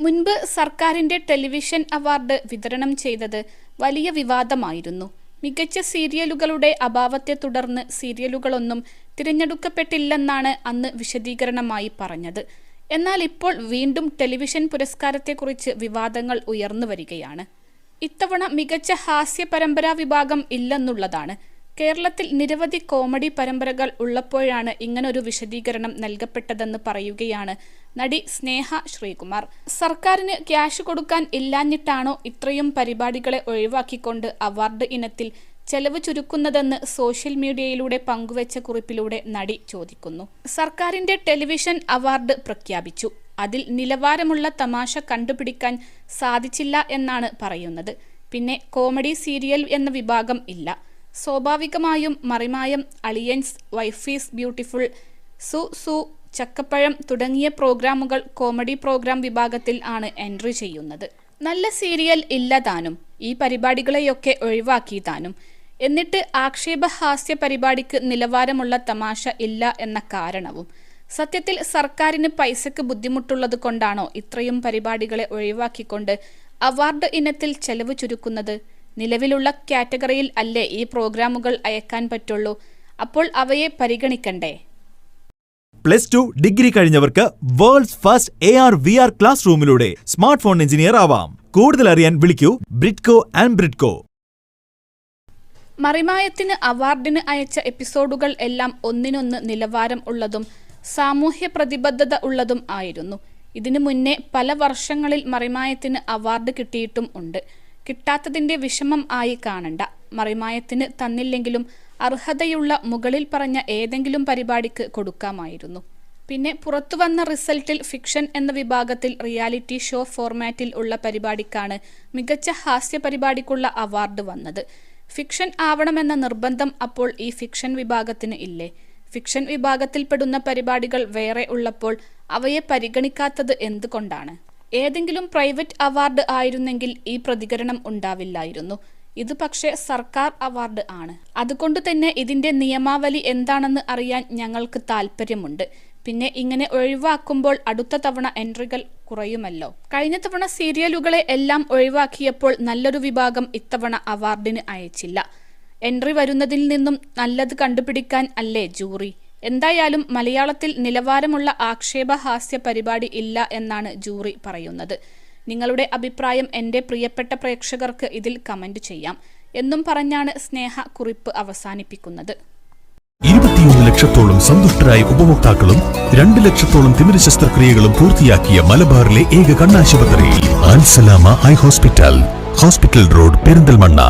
മുൻപ് സർക്കാരിന്റെ television award വിതരണം ചെയ്തത് വലിയ വിവാദമായിരുന്നു. മികച്ച സീരിയലുകളുടെ അഭാവത്തെ തുടർന്ന് സീരിയലുകളൊന്നും തിരഞ്ഞെടുക്കപ്പെട്ടില്ലെന്നാണ് അന്ന് വിശദീകരണമായി പറഞ്ഞത്. എന്നാൽ ഇപ്പോൾ വീണ്ടും ടെലിവിഷൻ പുരസ്കാരത്തെക്കുറിച്ച് വിവാദങ്ങൾ ഉയർന്നു വരികയാണ് ഇത്തവണ മികച്ച ഹാസ്യ പരമ്പരാ വിഭാഗം ഇല്ലെന്നുള്ളതാണ് കേരളത്തിൽ നിരവധി കോമഡി പരമ്പരകൾ ഉള്ളപ്പോഴാണ് ഇങ്ങനൊരു വിശദീകരണം നൽകപ്പെട്ടതെന്ന് പറയുകയാണ് നടി സ്നേഹ ശ്രീകുമാർ. സർക്കാരിന് ക്യാഷ് കൊടുക്കാൻ ഇല്ലാഞ്ഞിട്ടാണോ ഇത്രയും പരിപാടികളെ ഒഴിവാക്കിക്കൊണ്ട് അവാർഡ് ഇനത്തിൽ ചെലവ് ചുരുക്കുന്നതെന്ന് സോഷ്യൽ മീഡിയയിലൂടെ പങ്കുവച്ച കുറിപ്പിലൂടെ നടി ചോദിക്കുന്നു. സർക്കാരിന്റെ ടെലിവിഷൻ അവാർഡ് പ്രഖ്യാപിച്ചു. അതിൽ നിലവാരമുള്ള തമാശ കണ്ടുപിടിക്കാൻ സാധിച്ചില്ല എന്നാണ് പറയുന്നത്. പിന്നെ കോമഡി സീരിയൽ എന്ന വിഭാഗം ഇല്ല. സ്വാഭാവികമായും മറിമായം അളിയൻസ് വൈഫീസ് ബ്യൂട്ടിഫുൾ സു സു ചക്കപ്പഴം തുടങ്ങിയ പ്രോഗ്രാമുകൾ കോമഡി പ്രോഗ്രാം വിഭാഗത്തിൽ ആണ് എൻട്രി ചെയ്യുന്നത്. നല്ല സീരിയൽ ഇല്ല താനും. ഈ പരിപാടികളെയൊക്കെ ഒഴിവാക്കി താനും. എന്നിട്ട് ആക്ഷേപഹാസ്യ പരിപാടിക്ക് നിലവാരമുള്ള തമാശ ഇല്ല എന്ന കാരണവും. സത്യത്തിൽ സർക്കാരിന് പൈസക്ക് ബുദ്ധിമുട്ടുള്ളത് കൊണ്ടാണോ ഇത്രയും പരിപാടികളെ ഒഴിവാക്കിക്കൊണ്ട് അവാർഡ് ഇനത്തിൽ ചെലവ് ചുരുക്കുന്നത്? നിലവിലുള്ള കാറ്റഗറിയിൽ അല്ലേ ഈ പ്രോഗ്രാമുകൾ അയക്കാൻ പറ്റുള്ളൂ. അപ്പോൾ അവയെ പരിഗണിക്കണ്ടേ? Plus two degree കഴിഞ്ഞവർക്ക് world's first A R V R class റൂമിലൂടെ സ്മാർട്ട് ഫോൺ എഞ്ചിനീയർ ആവാം. കൂടുതൽ അറിയാൻ വിളിക്കൂ ബ്രിഡ്കോ ആൻഡ് ബ്രിഡ്കോ. മറിമായത്തിന് അവാർഡിന് അയച്ച എപ്പിസോഡുകൾ എല്ലാം ഒന്നിനൊന്ന് നിലവാരം ഉള്ളതും സാമൂഹ്യ പ്രതിബദ്ധത ഉള്ളതും ആയിരുന്നു. ഇതിനു മുന്നേ പല വർഷങ്ങളിൽ മറിമായത്തിന് അവാർഡ് കിട്ടിയിട്ടും ഉണ്ട്. കിട്ടാത്തതിന്റെ വിഷമം ആയി കാണണ്ട. മറിമായത്തിന് തന്നില്ലെങ്കിലും അർഹതയുള്ള മുകളിൽ പറഞ്ഞ ഏതെങ്കിലും പരിപാടിക്ക് കൊടുക്കാമായിരുന്നു. പിന്നെ പുറത്തുവന്ന റിസൾട്ടിൽ ഫിക്ഷൻ എന്ന വിഭാഗത്തിൽ റിയാലിറ്റി ഷോ ഫോർമാറ്റിൽ ഉള്ള പരിപാടിക്കാണ് മികച്ച ഹാസ്യ പരിപാടിക്കുള്ള അവാർഡ് വന്നത്. ഫിക്ഷൻ ആവണമെന്ന നിർബന്ധം അപ്പോൾ ഈ ഫിക്ഷൻ വിഭാഗത്തിന് ഇല്ലേ? ഫിക്ഷൻ വിഭാഗത്തിൽപ്പെടുന്ന പരിപാടികൾ വേറെ ഉള്ളപ്പോൾ അവയെ പരിഗണിക്കാത്തത് എന്തുകൊണ്ടാണ്? ഏതെങ്കിലും പ്രൈവറ്റ് അവാർഡ് ആയിരുന്നെങ്കിൽ ഈ പ്രതികരണം ഉണ്ടാവില്ലായിരുന്നു. ഇത് പക്ഷേ സർക്കാർ അവാർഡ് ആണ്. അതുകൊണ്ട് തന്നെ ഇതിന്റെ നിയമാവലി എന്താണെന്ന് അറിയാൻ ഞങ്ങൾക്ക് താല്പര്യമുണ്ട് പിന്നെ ഇങ്ങനെ ഒഴിവാക്കുമ്പോൾ അടുത്ത തവണ എൻട്രികൾ കുറയുമല്ലോ. കഴിഞ്ഞ തവണ സീരിയലുകളെ എല്ലാം ഒഴിവാക്കിയപ്പോൾ നല്ലൊരു വിഭാഗം ഇത്തവണ അവാർഡിന് അയച്ചില്ല. എൻട്രി വരുന്നതിൽ നിന്നും നല്ലത് കണ്ടുപിടിക്കാൻ അല്ലേ ജൂറി? എന്തായാലും മലയാളത്തിൽ നിലവാരമുള്ള ആക്ഷേപഹാസ്യ പരിപാടി ഇല്ല എന്നാണ് ജൂറി പറയുന്നത്. നിങ്ങളുടെ അഭിപ്രായം എന്റെ പ്രിയപ്പെട്ട പ്രേക്ഷകർക്ക് ഇതിൽ കമന്റ് ചെയ്യാം. എന്നും പറഞ്ഞാണ് സ്നേഹ കുറിപ്പ് അവസാനിപ്പിക്കുന്നത്. ഇരുപത്തിയൊന്ന് ലക്ഷത്തോളം സന്തുഷ്ടരായ ഉപഭോക്താക്കളും രണ്ട് ലക്ഷത്തോളം തിമിര ശസ്ത്രക്രിയകളും പൂർത്തിയാക്കിയ മലബാറിലെ ഏക കണ്ണാശുപത്രി ഹോസ്പിറ്റൽ ഹോസ്പിറ്റൽ റോഡ് പെരിന്തൽമണ്ണ.